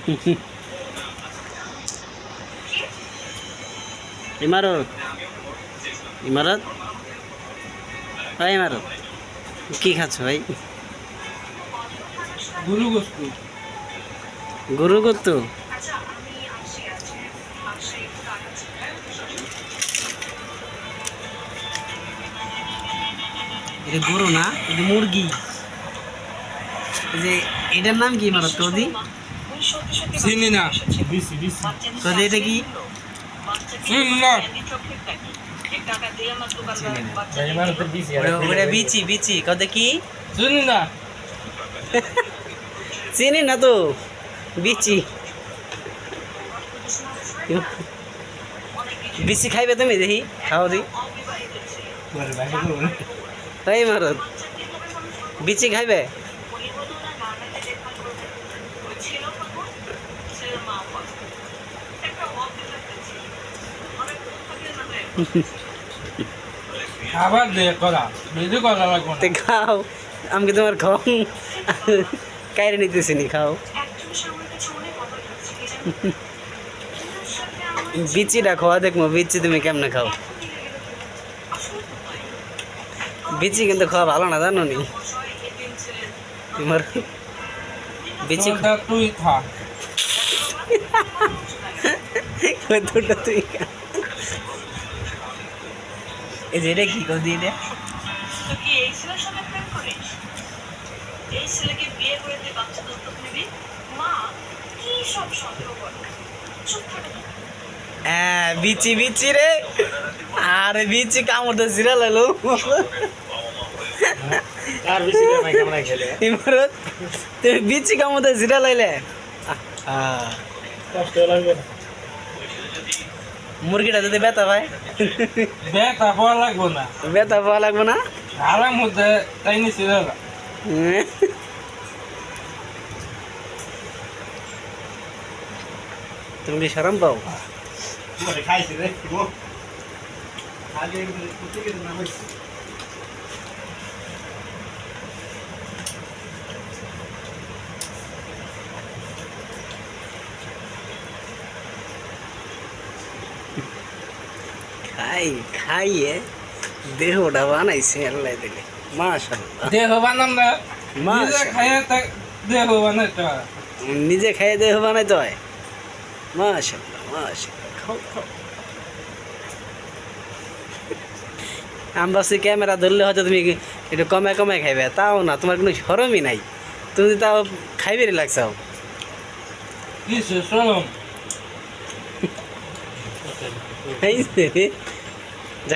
ইমারত। ইমারত? ভাই ইমারত। কি খাচ্ছ ভাই? গুরু গোস্তু গরু এটা গরু না এটা মুরগি। যে এটার নাম কি ইমারত কদি চিনি না। কদি এটা কি? বিচি বিচি। কদে কি? চিনি না। চিনি না তো। বিচি। বিচি খাইবে তুমি দেখি। খাও দি। তাই মারত। বিচি খাইবে? খাবার দে করা। বেশি করা লাগবে তে খাও। আমি কি তোমার খাও কাইরে নিতেছি নি খাও। বিচিটা খাওয়া দেখব বিচি তুমি কেমনে খাও। বিচি কিন্তু খাওয়া ভালো না জানো নি? তোমার বিচি তুই খা। তুই খা। এই যে এটা কি কর দিয়ে তো কি এই ছেলের সাথে প্রেম করিস? এই ছেলেকে বিয়ে করে তুই বাচ্চা দত্তক নিবি? মা কি সব সন্দেহ করে? চুপ করে হ্যাঁ বিচি বিচি রে। আরে বিচি কামড় তো জিরা লালো। আর বেশি কামাই কামাই খেলে? ইমারত তুমি বিচি কামড় তো জিরা লাইলে। আহ, কষ্ট লাগবে না। মুরগিটা যদি ব্যথা পায়? বেতা পাওয়া লাগবো না। ব্যথা পাওয়া লাগবো না? আরাম হতে তাই নিছি দাদা। তুমি কি সরম পাও? খাইছি রে খাই খাইয়ে দেহটা বানাইছে আল্লাহ দিলে। মাশাল্লাহ দেহ বানাম না মাশাআল্লাহ। নিজে খাইয়ে দেহ বানাইতে হয়। নিজে খাইয়ে দেহ বানাইতে হয়? মাশাল্লাহ মাশাল্লাহ খাও খাও। আমি ভাবছি ক্যামেরা ধরলে হয়তো তুমি একটু কমে কমে খাইবে। তাও না তোমার কোনো সরমই নাই। তুমি তাও খাইবেরই লাগছাও সরম এই